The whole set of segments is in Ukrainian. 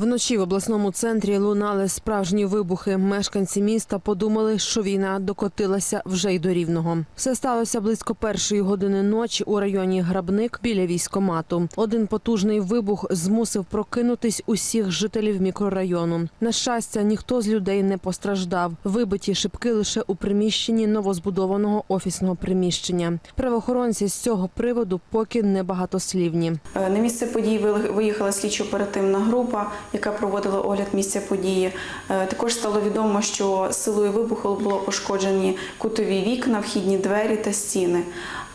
Вночі в обласному центрі лунали справжні вибухи. Мешканці міста подумали, що війна докотилася вже й до рівного. Все сталося близько першої години ночі у районі Грабник біля військомату. Один потужний вибух змусив прокинутись усіх жителів мікрорайону. На щастя, ніхто з людей не постраждав. Вибиті шибки лише у приміщенні новозбудованого офісного приміщення. Правоохоронці з цього приводу поки небагатослівні. Е, На місце вили- виїхала слідчо-оперативна група, яка проводила огляд місця події. Е, Також стало відомо, що силою вибуху було пошкоджені кутові вікна, вхідні двері та стіни.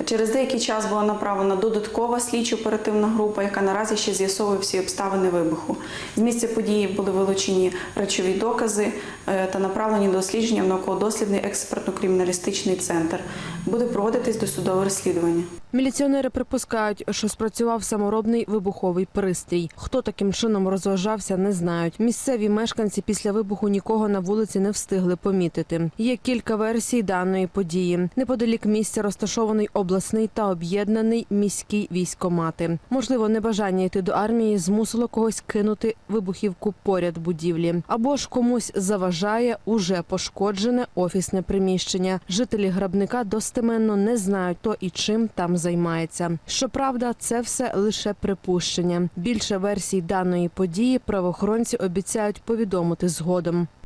Через деякий час була направлена додаткова слідчо-оперативна група, яка наразі ще з'ясовує всі обставини вибуху. З місця події були вилучені речові докази е, та направлені до дослідження в науково-дослідний експертно-криміналістичний центр. Буде проводитись досудове розслідування. Міліціонери припускають, що спрацював саморобний вибуховий пристрій. Хто таким чином розважався, не знають. Місцеві мешканці після вибуху нікого на вулиці не встигли помітити. Є кілька версій даної події. Неподалік місця розташований обласний та об'єднаний міський військомати. Можливо, небажання йти до армії змусило когось кинути вибухівку поряд будівлі, або ж комусь заважає уже пошкоджене офісне приміщення. Жителі грабника достеменно не знають, хто і чим там займається. Щоправда, це все лише припущення. Більше версій даної події правоохоронці обіцяють повідомити згодом.